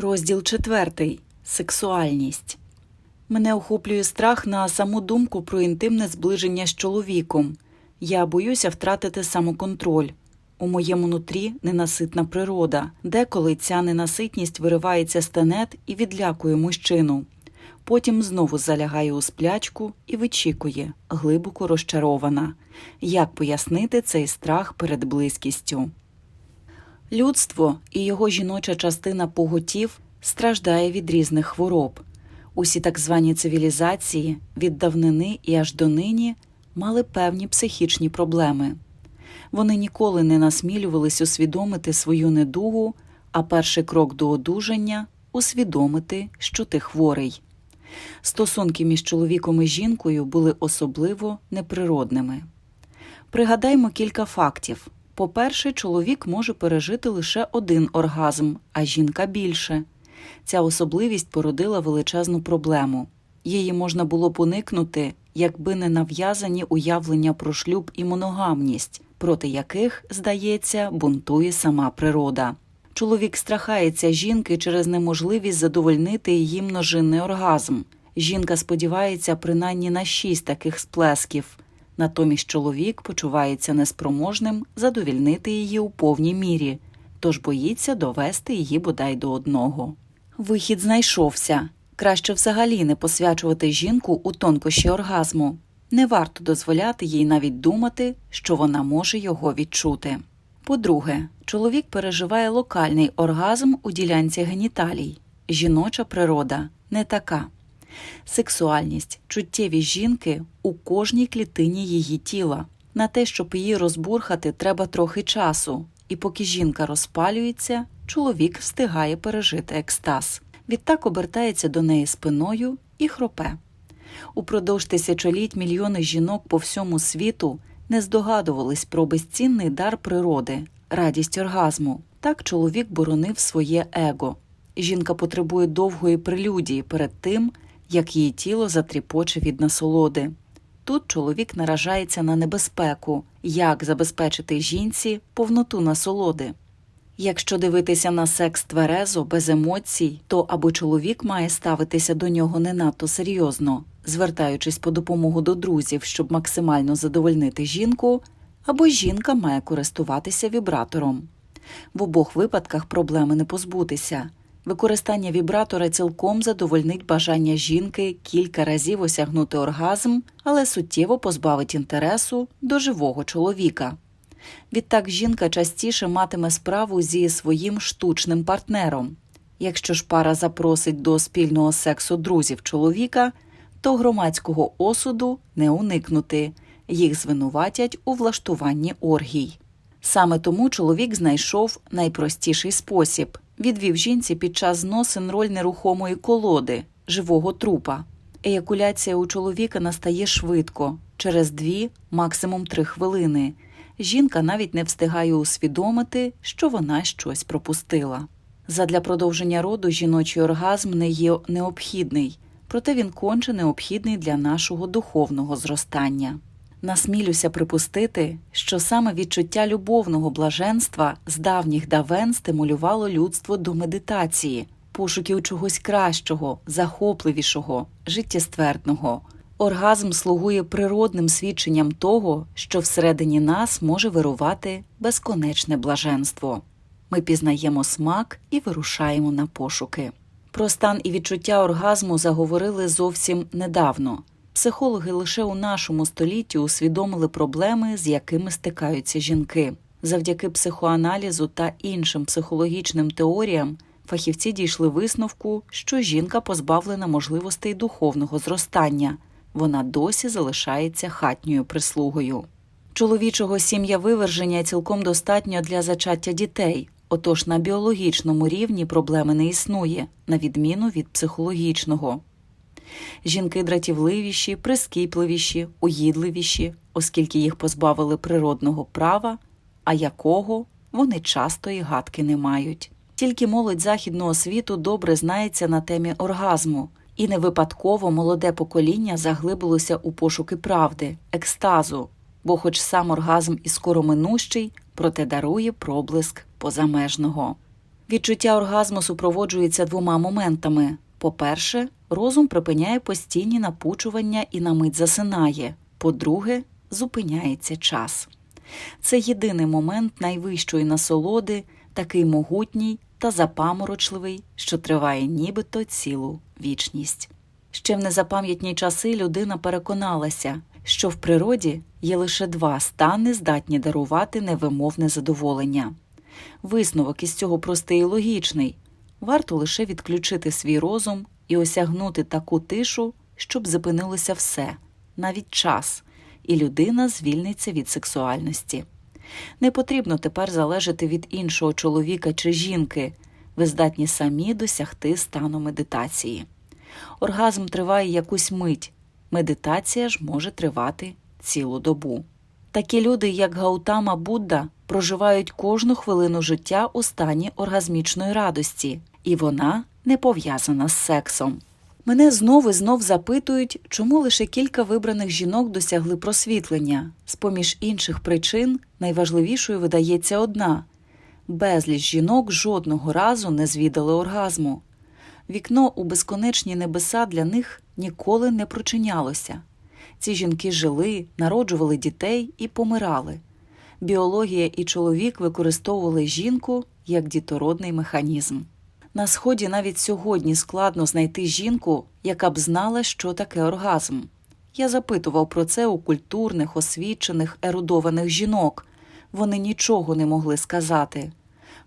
Розділ четвертий. Сексуальність. Мене охоплює страх на саму думку про інтимне зближення з чоловіком. Я боюся втратити самоконтроль. У моєму нутрі ненаситна природа. Деколи ця ненаситність виривається з тенет і відлякує мужчину. Потім знову залягає у сплячку і вичікує, глибоко розчарована. Як пояснити цей страх перед близькістю? Людство і його жіноча частина поготів страждає від різних хвороб. Усі так звані цивілізації від давнини і аж до нині мали певні психічні проблеми. Вони ніколи не насмілювались усвідомити свою недугу, а перший крок до одужання усвідомити, що ти хворий. Стосунки між чоловіком і жінкою були особливо неприродними. Пригадаймо кілька фактів. По-перше, чоловік може пережити лише один оргазм, а жінка більше. Ця особливість породила величезну проблему. Її можна було б уникнути, якби не нав'язані уявлення про шлюб і моногамність, проти яких, здається, бунтує сама природа. Чоловік страхається жінки через неможливість задовольнити її множинний оргазм. Жінка сподівається принаймні на шість таких сплесків. Натомість чоловік почувається неспроможним задовільнити її у повній мірі, тож боїться довести її бодай до одного. Вихід знайшовся. Краще взагалі не посвячувати жінку у тонкощі оргазму. Не варто дозволяти їй навіть думати, що вона може його відчути. По-друге, чоловік переживає локальний оргазм у ділянці геніталій. Жіноча природа не така. Сексуальність, чуттєвість жінки у кожній клітині її тіла. На те, щоб її розбурхати, треба трохи часу, і поки жінка розпалюється, чоловік встигає пережити екстаз. Відтак обертається до неї спиною і хропе. Упродовж тисячоліть мільйони жінок по всьому світу не здогадувались про безцінний дар природи, радість оргазму. Так чоловік боронив своє его. Жінка потребує довгої прелюдії перед тим, як її тіло затріпоче від насолоди. Тут чоловік наражається на небезпеку, як забезпечити жінці повноту насолоди. Якщо дивитися на секс тверезо, без емоцій, то або чоловік має ставитися до нього не надто серйозно, звертаючись по допомогу до друзів, щоб максимально задовольнити жінку, або жінка має користуватися вібратором. В обох випадках проблеми не позбутися. Використання вібратора цілком задовольнить бажання жінки кілька разів осягнути оргазм, але суттєво позбавить інтересу до живого чоловіка. Відтак жінка частіше матиме справу зі своїм штучним партнером. Якщо ж пара запросить до спільного сексу друзів чоловіка, то громадського осуду не уникнути, їх звинуватять у влаштуванні оргій. Саме тому чоловік знайшов найпростіший спосіб відвів жінці під час зносин роль нерухомої колоди, живого трупа. Еякуляція у чоловіка настає швидко, через дві, максимум три хвилини. Жінка навіть не встигає усвідомити, що вона щось пропустила. Задля продовження роду жіночий оргазм не є необхідний, проте він конче необхідний для нашого духовного зростання. Насмілюся припустити, що саме відчуття любовного блаженства з давніх давен стимулювало людство до медитації, пошуків чогось кращого, захопливішого, життєствердного. Оргазм слугує природним свідченням того, що всередині нас може вирувати безконечне блаженство. Ми пізнаємо смак і вирушаємо на пошуки. Про стан і відчуття оргазму заговорили зовсім недавно. Психологи лише у нашому столітті усвідомили проблеми, з якими стикаються жінки. Завдяки психоаналізу та іншим психологічним теоріям фахівці дійшли висновку, що жінка позбавлена можливостей духовного зростання, вона досі залишається хатньою прислугою. Чоловічого сім'я виверження цілком достатньо для зачаття дітей, отож на біологічному рівні проблеми не існує, на відміну від психологічного. Жінки дратівливіші, прискіпливіші, уїдливіші, оскільки їх позбавили природного права, а якого вони часто і гадки не мають. Тільки молодь західного світу добре знається на темі оргазму, і не випадково молоде покоління заглибилося у пошуки правди, екстазу, бо, хоч сам оргазм і скороминущий, проте дарує проблиск позамежного. Відчуття оргазму супроводжується двома моментами. По-перше, розум припиняє постійні напучування і на мить засинає. По-друге, зупиняється час. Це єдиний момент найвищої насолоди, такий могутній та запаморочливий, що триває нібито цілу вічність. Ще в незапам'ятні часи людина переконалася, що в природі є лише два стани, здатні дарувати невимовне задоволення. Висновок із цього простий і логічний варто лише відключити свій розум і осягнути таку тишу, щоб зупинилося все, навіть час, і людина звільниться від сексуальності. Не потрібно тепер залежати від іншого чоловіка чи жінки, ви здатні самі досягти стану медитації. Оргазм триває якусь мить, медитація ж може тривати цілу добу. Такі люди, як Гаутама Будда, проживають кожну хвилину життя у стані оргазмічної радості, і вона не пов'язана з сексом. Мене знов і знов запитують, чому лише кілька вибраних жінок досягли просвітлення. З поміж інших причин найважливішою видається одна безліч жінок жодного разу не звідали оргазму. Вікно у безконечні небеса для них ніколи не прочинялося. Ці жінки жили, народжували дітей і помирали. Біологія і чоловік використовували жінку як дітородний механізм. На сході навіть сьогодні складно знайти жінку, яка б знала, що таке оргазм. Я запитував про це у культурних, освічених, ерудованих жінок. Вони нічого не могли сказати.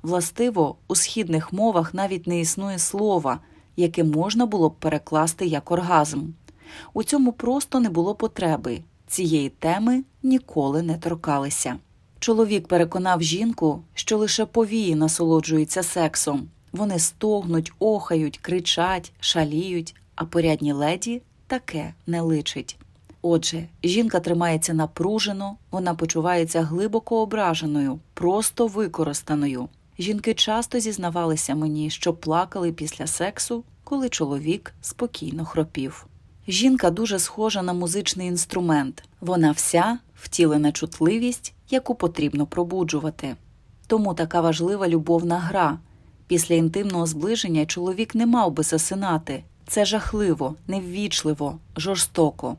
Властиво, у східних мовах навіть не існує слова, яке можна було б перекласти як оргазм. У цьому просто не було потреби. Цієї теми ніколи не торкалися. Чоловік переконав жінку, що лише повії насолоджуються сексом. Вони стогнуть, охають, кричать, шаліють, а порядні леді таке не личить. Отже, жінка тримається напружено, вона почувається глибоко ображеною, просто використаною. Жінки часто зізнавалися мені, що плакали після сексу, коли чоловік спокійно хропів. Жінка дуже схожа на музичний інструмент, вона вся втілена чутливість, яку потрібно пробуджувати. Тому така важлива любовна гра. Після інтимного зближення чоловік не мав би засинати. Це жахливо, неввічливо, жорстоко.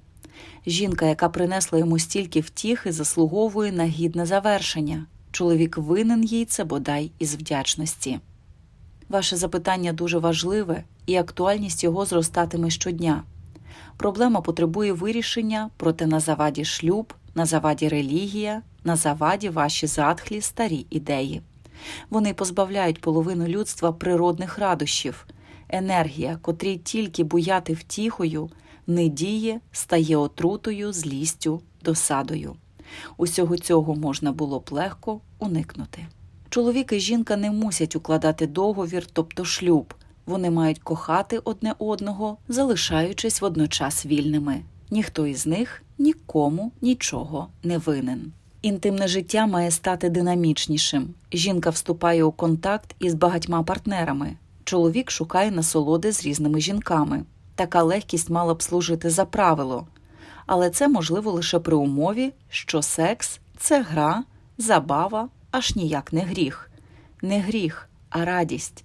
Жінка, яка принесла йому стільки втіхи, заслуговує на гідне завершення. Чоловік винен їй це бодай із вдячності. Ваше запитання дуже важливе, і актуальність його зростатиме щодня. Проблема потребує вирішення, проте на заваді шлюб, на заваді релігія, на заваді ваші затхлі старі ідеї. Вони позбавляють половину людства природних радощів. Енергія, котрій тільки буяти втіхою, не діє, стає отрутою, злістю, досадою. Усього цього можна було б легко уникнути. Чоловік і жінка не мусять укладати договір, тобто шлюб. Вони мають кохати одне одного, залишаючись водночас вільними. Ніхто із них нікому нічого не винен. Інтимне життя має стати динамічнішим. Жінка вступає у контакт із багатьма партнерами. Чоловік шукає насолоди з різними жінками. Така легкість мала б служити за правило. Але це можливо лише при умові, що секс це гра, забава, аж ніяк не гріх. Не гріх, а радість.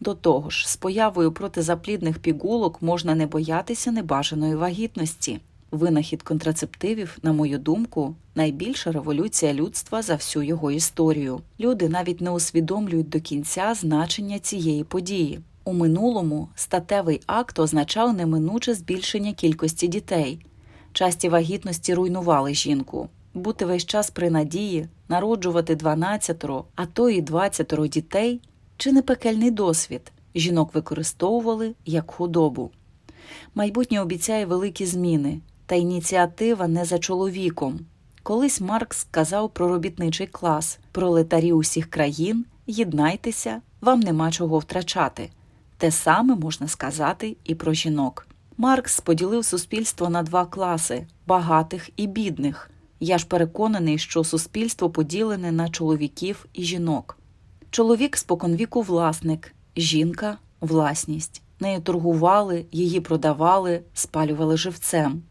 До того ж, з появою протизаплідних пігулок можна не боятися небажаної вагітності. Винахід контрацептивів, на мою думку, найбільша революція людства за всю його історію. Люди навіть не усвідомлюють до кінця значення цієї події. У минулому статевий акт означав неминуче збільшення кількості дітей. Часті вагітності руйнували жінку. Бути весь час при надії, народжувати 12, а то і 20 дітей чи не пекельний досвід. Жінок використовували як худобу. Майбутнє обіцяє великі зміни, та ініціатива не за чоловіком. Колись Маркс сказав про робітничий клас, пролетарі усіх країн, єднайтеся, вам нема чого втрачати. Те саме можна сказати і про жінок. Маркс поділив суспільство на два класи багатих і бідних. Я ж переконаний, що суспільство поділене на чоловіків і жінок. Чоловік споконвіку власник, жінка власність. Нею торгували, її продавали, спалювали живцем.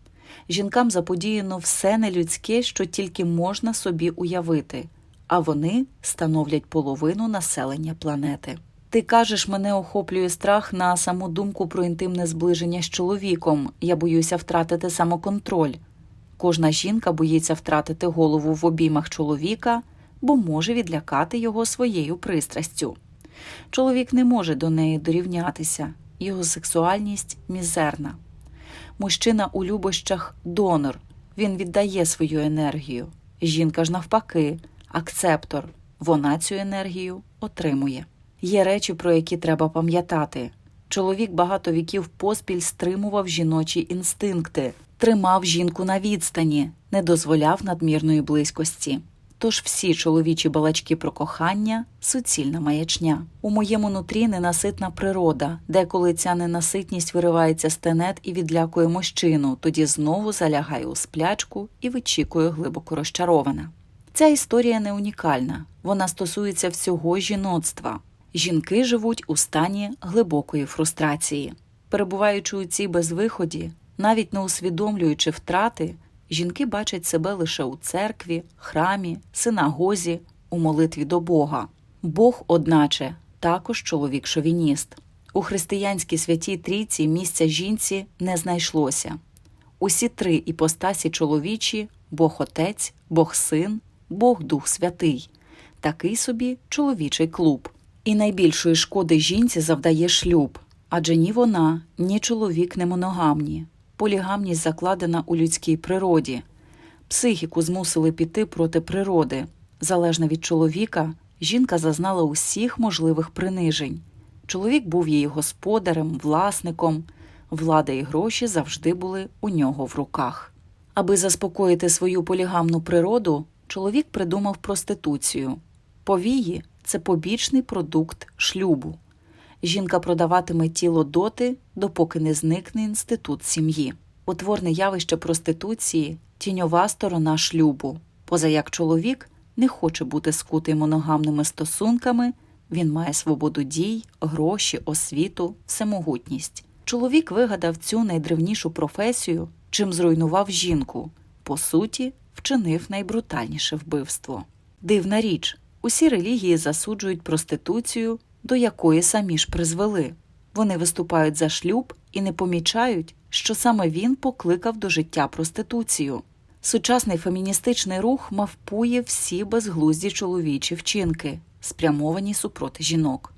Жінкам заподіяно все нелюдське, що тільки можна собі уявити, а вони становлять половину населення планети. Ти кажеш, мене охоплює страх на саму думку про інтимне зближення з чоловіком. Я боюся втратити самоконтроль. Кожна жінка боїться втратити голову в обіймах чоловіка, бо може відлякати його своєю пристрастю. Чоловік не може до неї дорівнятися, його сексуальність мізерна. Мужчина у любощах донор, він віддає свою енергію. Жінка ж навпаки, акцептор, вона цю енергію отримує. Є речі, про які треба пам'ятати. Чоловік багато віків поспіль стримував жіночі інстинкти, тримав жінку на відстані, не дозволяв надмірної близькості. Тож всі чоловічі балачки про кохання суцільна маячня. У моєму нутрі ненаситна природа, деколи ця ненаситність виривається з тенет і відлякує мужчину, тоді знову залягає у сплячку і вичікує глибоко розчарована. Ця історія не унікальна, вона стосується всього жіноцтва. Жінки живуть у стані глибокої фрустрації. Перебуваючи у цій безвиході, навіть не усвідомлюючи втрати, жінки бачать себе лише у церкві, храмі, синагозі, у молитві до Бога. Бог, одначе, також чоловік шовініст. У християнській святій трійці місця жінці не знайшлося. Усі три іпостасі чоловічі Бог Отець, Бог Син, Бог Дух Святий, такий собі чоловічий клуб. І найбільшої шкоди жінці завдає шлюб, адже ні вона, ні чоловік не моногамні. Полігамність закладена у людській природі. Психіку змусили піти проти природи. Залежно від чоловіка, жінка зазнала усіх можливих принижень. Чоловік був її господарем, власником, влада і гроші завжди були у нього в руках. Аби заспокоїти свою полігамну природу, чоловік придумав проституцію. Повії це побічний продукт шлюбу. Жінка продаватиме тіло доти, допоки не зникне інститут сім'ї. Утворне явище проституції тіньова сторона шлюбу. Поза як чоловік не хоче бути скутий моногамними стосунками, він має свободу дій, гроші, освіту, всемогутність. Чоловік вигадав цю найдревнішу професію, чим зруйнував жінку. По суті, вчинив найбрутальніше вбивство. Дивна річ, усі релігії засуджують проституцію, до якої самі ж призвели. Вони виступають за шлюб і не помічають, що саме він покликав до життя проституцію. Сучасний феміністичний рух мавпує всі безглузді чоловічі вчинки, спрямовані супроти жінок.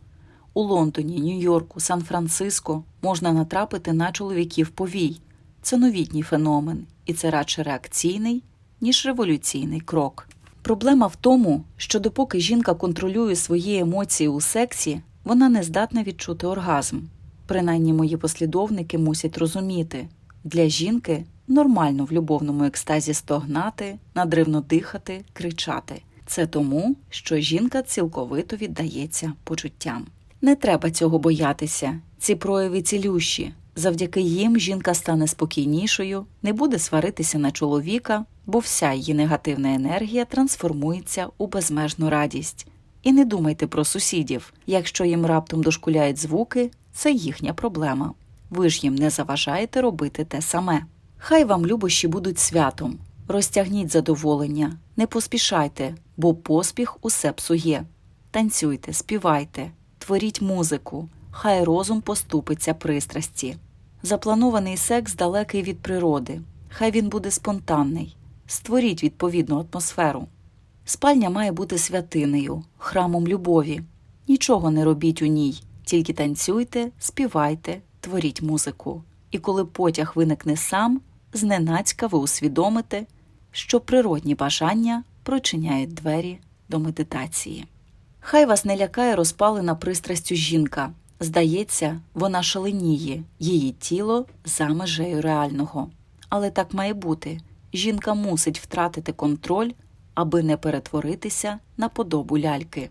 У Лондоні, Нью-Йорку, Сан-Франциско можна натрапити на чоловіків повій. Це новітній феномен, і це радше реакційний, ніж революційний крок. Проблема в тому, що допоки жінка контролює свої емоції у сексі, вона не здатна відчути оргазм. Принаймні мої послідовники мусять розуміти для жінки нормально в любовному екстазі стогнати, надривно дихати, кричати. Це тому, що жінка цілковито віддається почуттям. Не треба цього боятися. Ці прояви цілющі. Завдяки їм жінка стане спокійнішою, не буде сваритися на чоловіка, бо вся її негативна енергія трансформується у безмежну радість. І не думайте про сусідів. Якщо їм раптом дошкуляють звуки, це їхня проблема. Ви ж їм не заважаєте робити те саме. Хай вам любощі будуть святом. Розтягніть задоволення, не поспішайте, бо поспіх усе псує. Танцюйте, співайте, творіть музику, хай розум поступиться пристрасті. Запланований секс далекий від природи, хай він буде спонтанний. Створіть відповідну атмосферу. Спальня має бути святинею, храмом любові. Нічого не робіть у ній, тільки танцюйте, співайте, творіть музику. І коли потяг виникне сам, зненацька ви усвідомите, що природні бажання прочиняють двері до медитації. Хай вас не лякає розпалена пристрастю жінка. Здається, вона шаленіє, її тіло за межею реального. Але так має бути. Жінка мусить втратити контроль, аби не перетворитися на подобу ляльки.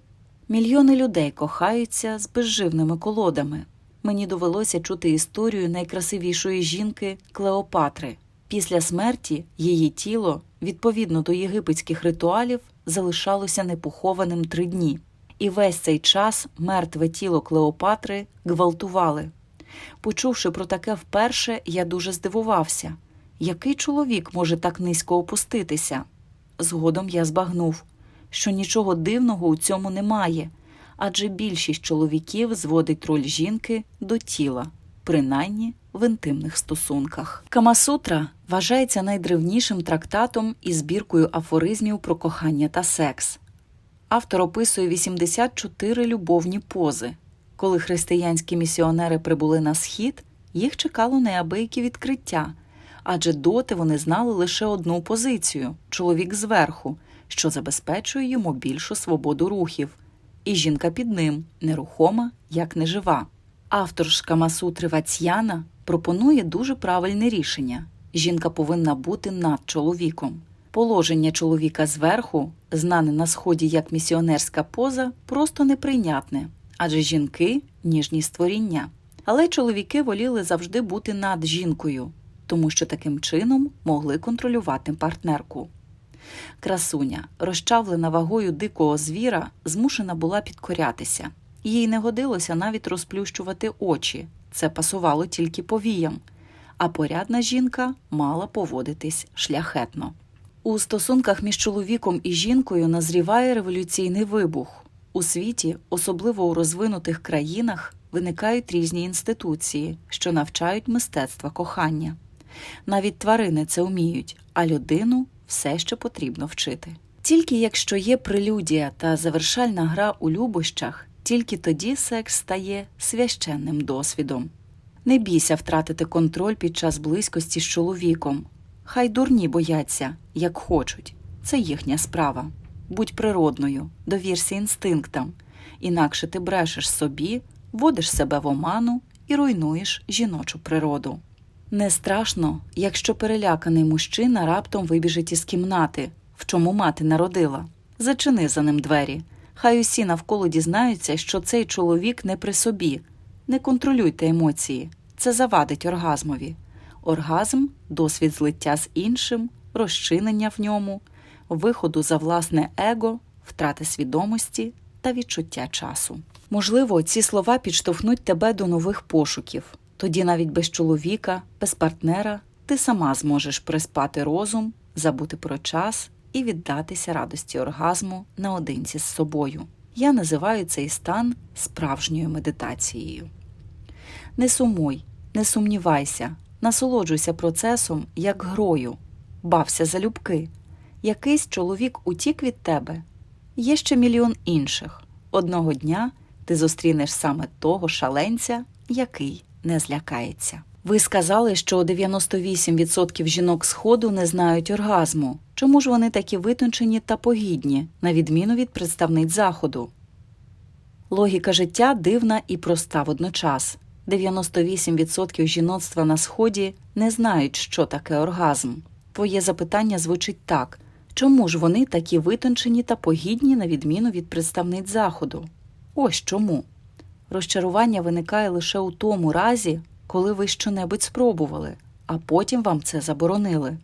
Мільйони людей кохаються з безживними колодами. Мені довелося чути історію найкрасивішої жінки Клеопатри. Після смерті її тіло, відповідно до єгипетських ритуалів, залишалося непохованим три дні. І весь цей час мертве тіло Клеопатри гвалтували. Почувши про таке вперше, я дуже здивувався. Який чоловік може так низько опуститися? Згодом я збагнув, що нічого дивного у цьому немає, адже більшість чоловіків зводить роль жінки до тіла, принаймні в інтимних стосунках. Камасутра вважається найдревнішим трактатом і збіркою афоризмів про кохання та секс. Автор описує 84 любовні пози. Коли християнські місіонери прибули на схід, їх чекало неабиякі відкриття, адже доти вони знали лише одну позицію чоловік зверху, що забезпечує йому більшу свободу рухів, і жінка під ним, нерухома, як нежива. Автор ж Камасутри Вацьяна пропонує дуже правильне рішення жінка повинна бути над чоловіком. Положення чоловіка зверху, знане на сході як місіонерська поза, просто неприйнятне, адже жінки ніжні створіння. Але чоловіки воліли завжди бути над жінкою, тому що таким чином могли контролювати партнерку. Красуня, розчавлена вагою дикого звіра, змушена була підкорятися. Їй не годилося навіть розплющувати очі, це пасувало тільки повіям, а порядна жінка мала поводитись шляхетно. У стосунках між чоловіком і жінкою назріває революційний вибух. У світі, особливо у розвинутих країнах, виникають різні інституції, що навчають мистецтва кохання. Навіть тварини це вміють, а людину все ще потрібно вчити. Тільки якщо є прелюдія та завершальна гра у любощах, тільки тоді секс стає священним досвідом. Не бійся втратити контроль під час близькості з чоловіком. Хай дурні бояться, як хочуть. Це їхня справа. Будь природною, довірся інстинктам, інакше ти брешеш собі, вводиш себе в оману і руйнуєш жіночу природу. Не страшно, якщо переляканий мужчина раптом вибіжить із кімнати, в чому мати народила. Зачини за ним двері. Хай усі навколо дізнаються, що цей чоловік не при собі. Не контролюйте емоції, це завадить оргазмові. Оргазм досвід злиття з іншим, розчинення в ньому, виходу за власне его, втрати свідомості та відчуття часу. Можливо, ці слова підштовхнуть тебе до нових пошуків. Тоді навіть без чоловіка, без партнера ти сама зможеш приспати розум, забути про час і віддатися радості оргазму наодинці з собою. Я називаю цей стан справжньою медитацією. Не сумуй, не сумнівайся, насолоджуйся процесом як грою, бався залюбки. Якийсь чоловік утік від тебе. Є ще мільйон інших. Одного дня ти зустрінеш саме того шаленця, який не злякається. Ви сказали, що 98% жінок сходу не знають оргазму. Чому ж вони такі витончені та погідні, на відміну від представниць заходу? Логіка життя дивна і проста водночас. 98% жіноцтва на сході не знають, що таке оргазм. Твоє запитання звучить так: чому ж вони такі витончені та погідні, на відміну від представниць заходу? Ось чому. Розчарування виникає лише у тому разі, коли ви щонебудь спробували, а потім вам це заборонили.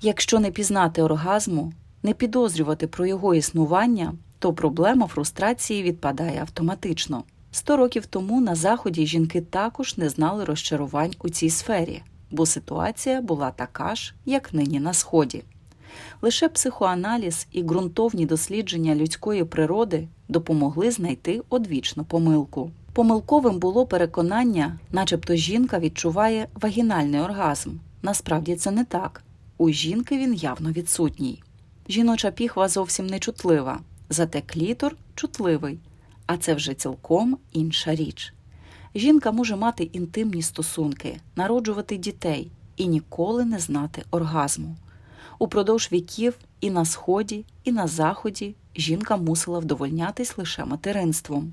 Якщо не пізнати оргазму, не підозрювати про його існування, то проблема фрустрації відпадає автоматично. Сто років тому на Заході жінки також не знали розчарувань у цій сфері, бо ситуація була така ж, як нині на Сході. Лише психоаналіз і ґрунтовні дослідження людської природи допомогли знайти одвічну помилку. Помилковим було переконання, начебто жінка відчуває вагінальний оргазм. Насправді це не так. У жінки він явно відсутній. Жіноча піхва зовсім не чутлива, зате клітор чутливий, а це вже цілком інша річ. Жінка може мати інтимні стосунки, народжувати дітей і ніколи не знати оргазму. Упродовж віків і на сході, і на заході жінка мусила вдовольнятись лише материнством.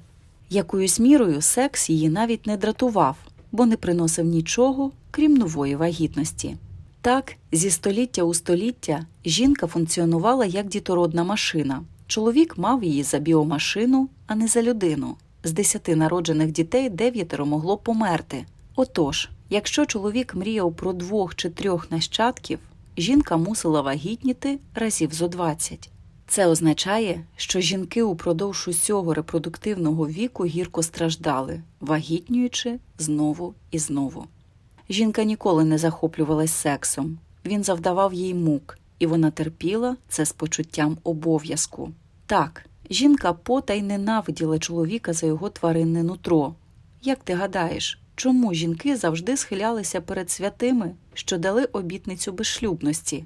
Якоюсь мірою секс її навіть не дратував, бо не приносив нічого, крім нової вагітності. Так, зі століття у століття жінка функціонувала як дітородна машина. Чоловік мав її за біомашину, а не за людину. З десяти народжених дітей дев'ятеро могло померти. Отож, якщо чоловік мріяв про двох чи трьох нащадків, жінка мусила вагітніти разів зо 20. Це означає, що жінки упродовж усього репродуктивного віку гірко страждали, вагітнюючи знову і знову. Жінка ніколи не захоплювалась сексом, він завдавав їй мук, і вона терпіла це з почуттям обов'язку. Так, Жінка потай ненавиділа чоловіка за його тваринне нутро. Як ти гадаєш, чому жінки завжди схилялися перед святими, що дали обітницю безшлюбності?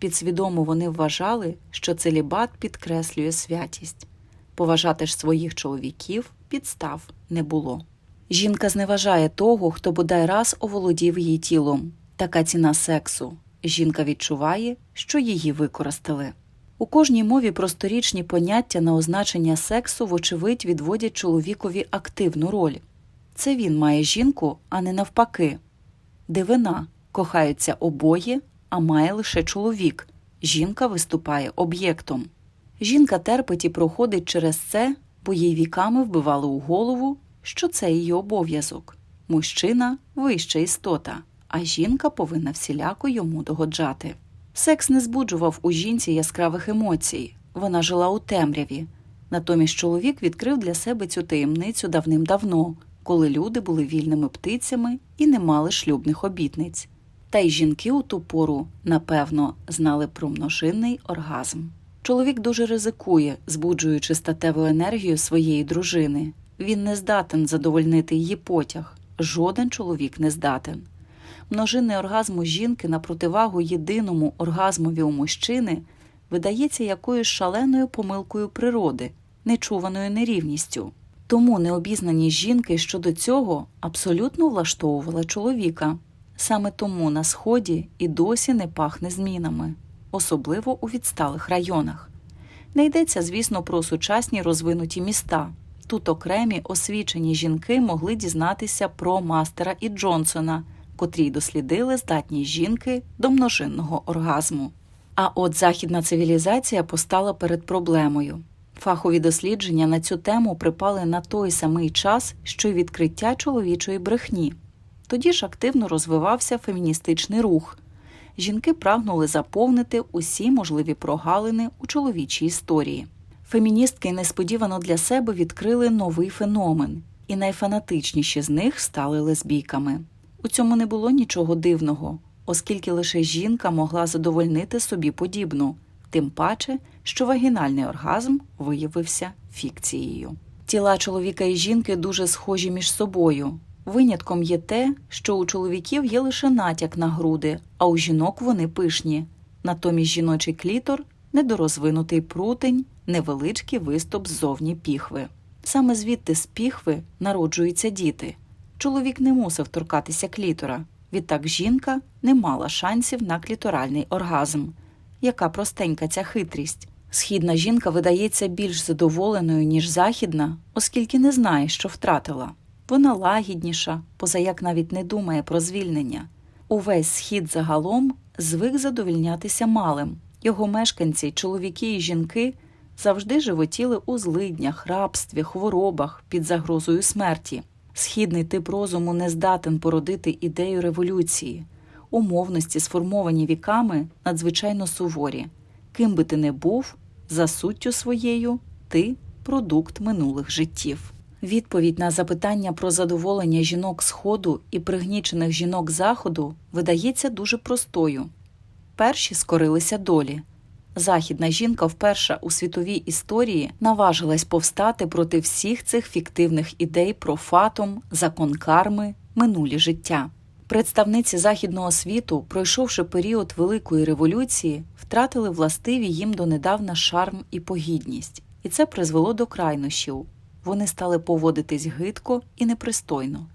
Підсвідомо вони вважали, що целібат підкреслює святість. Поважати ж своїх чоловіків підстав не було. Жінка зневажає того, хто бодай раз оволодів її тілом. Така ціна сексу. Жінка відчуває, що її використали. У кожній мові просторічні поняття на означення сексу, вочевидь, відводять чоловікові активну роль. Це він має жінку, а не навпаки. Дивина кохаються обоє, а має лише чоловік. Жінка виступає об'єктом. Жінка терпить і проходить через це, бо їй віками вбивали у голову, що це її обов'язок. Мужчина вища істота, а жінка повинна всіляко йому догоджати. Секс не збуджував у жінці яскравих емоцій, вона жила у темряві. Натомість чоловік відкрив для себе цю таємницю давним-давно, коли люди були вільними птицями і не мали шлюбних обітниць. Та й жінки у ту пору, напевно, знали про множинний оргазм. Чоловік дуже ризикує, збуджуючи статеву енергію своєї дружини. Він не здатен задовольнити її потяг. Жоден чоловік не здатен. Множинний оргазм у жінки на противагу єдиному оргазмові у мужчини видається якоюсь шаленою помилкою природи, нечуваною нерівністю. Тому необізнані жінки щодо цього абсолютно влаштовувала чоловіка. Саме тому на сході і досі не пахне змінами, особливо у відсталих районах. Не йдеться, звісно, про сучасні розвинуті міста. Тут окремі освічені жінки могли дізнатися про мастера і Джонсона, котрі дослідили здатність жінки до множинного оргазму. А от західна цивілізація постала перед проблемою. Фахові дослідження на цю тему припали на той самий час, що й відкриття чоловічої брехні. Тоді ж активно розвивався феміністичний рух. Жінки прагнули заповнити усі можливі прогалини у чоловічій історії. Феміністки несподівано для себе відкрили новий феномен, і найфанатичніші з них стали лесбійками. У цьому не було нічого дивного, оскільки лише жінка могла задовольнити собі подібну, тим паче, що вагінальний оргазм виявився фікцією. Тіла чоловіка і жінки дуже схожі між собою. Винятком є те, що у чоловіків є лише натяк на груди, а у жінок вони пишні. Натомість жіночий клітор недорозвинутий прутень, невеличкий виступ ззовні піхви. Саме звідти з піхви народжуються діти. Чоловік не мусив торкатися клітора, відтак жінка не мала шансів на кліторальний оргазм. Яка простенька ця хитрість. Східна жінка видається більш задоволеною, ніж західна, оскільки не знає, що втратила. Вона лагідніша, позаяк навіть не думає про звільнення. Увесь схід загалом звик задовільнятися малим. Його мешканці, чоловіки і жінки, завжди животіли у злиднях, рабстві, хворобах під загрозою смерті. Східний тип розуму не здатен породити ідею революції. Умовності, сформовані віками, надзвичайно суворі. Ким би ти не був, за суттю своєю, ти продукт минулих життів. Відповідь на запитання про задоволення жінок Сходу і пригнічених жінок Заходу видається дуже простою. Перші скорилися долі. Західна жінка вперше у світовій історії наважилась повстати проти всіх цих фіктивних ідей про фатум, закон карми, минулі життя. Представниці західного світу, пройшовши період Великої революції, втратили властиві їм донедавна шарм і погідність, і це призвело до крайнощів. Вони стали поводитись гидко і непристойно.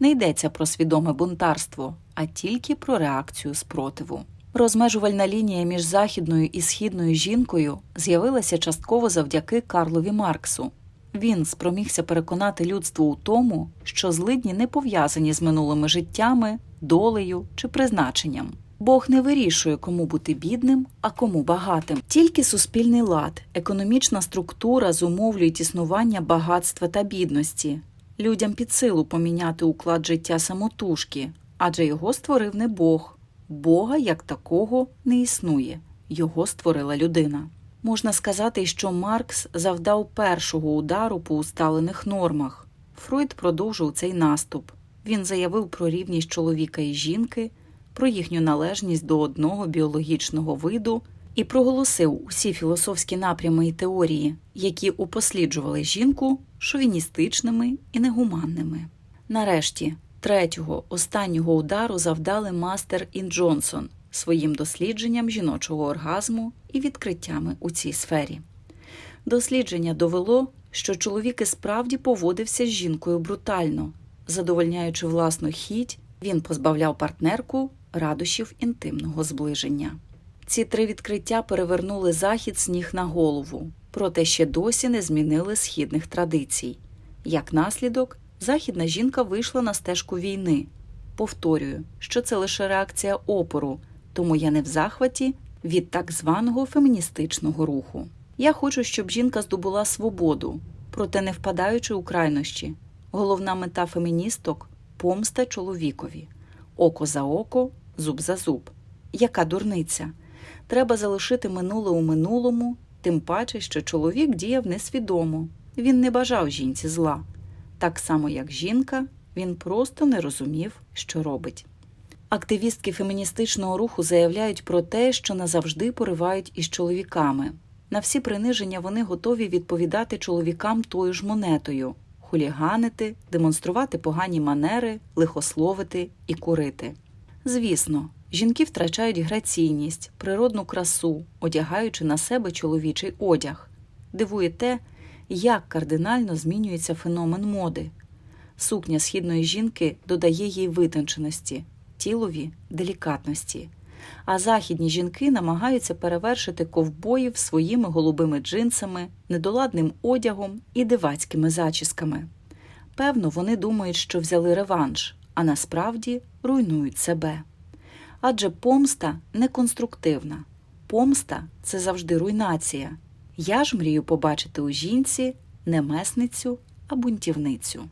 Не йдеться про свідоме бунтарство, а тільки про реакцію спротиву. Розмежувальна лінія між західною і східною жінкою з'явилася частково завдяки Карлові Марксу. Він спромігся переконати людство у тому, що злидні не пов'язані з минулими життями, долею чи призначенням. Бог не вирішує, кому бути бідним, а кому багатим. Тільки суспільний лад, економічна структура зумовлюють існування багатства та бідності. Людям під силу поміняти уклад життя самотужки, адже його створив не Бог. Бога як такого не існує, його створила людина. Можна сказати, що Маркс завдав першого удару по усталених нормах. Фройд продовжив цей наступ. Він заявив про рівність чоловіка і жінки, про їхню належність до одного біологічного виду і проголосив усі філософські напрями і теорії, які упосліджували жінку шовіністичними і негуманними. Нарешті, третього останнього удару завдали Мастер і Джонсон своїм дослідженням жіночого оргазму і відкриттями у цій сфері. Дослідження довело, що чоловік і справді поводився з жінкою брутально, задовольняючи власну хіть, він позбавляв партнерку радощів інтимного зближення. Ці три відкриття перевернули захід з ніг на голову, проте ще досі не змінили східних традицій. Як наслідок, західна жінка вийшла на стежку війни. Повторюю, що це лише реакція опору, тому я не в захваті від так званого феміністичного руху. Я хочу, щоб жінка здобула свободу, проте не впадаючи у крайнощі. Головна мета феміністок помста чоловікові, око за око, зуб за зуб. Яка дурниця? Треба залишити минуле у минулому, тим паче, що чоловік діяв несвідомо. Він не бажав жінці зла. Так само, як жінка, він просто не розумів, що робить. Активістки феміністичного руху заявляють про те, що назавжди поривають із чоловіками. На всі приниження вони готові відповідати чоловікам тою ж монетою хуліганити, демонструвати погані манери, лихословити і курити. Звісно, жінки втрачають граційність, природну красу, одягаючи на себе чоловічий одяг. Дивує те, як кардинально змінюється феномен моди. Сукня східної жінки додає їй витонченості, тілові делікатності. А західні жінки намагаються перевершити ковбоїв своїми голубими джинсами, недоладним одягом і дивацькими зачісками. Певно, вони думають, що взяли реванш, а насправді руйнують себе. Адже помста не конструктивна. Помста це завжди руйнація. Я ж мрію побачити у жінці не месницю, а бунтівницю.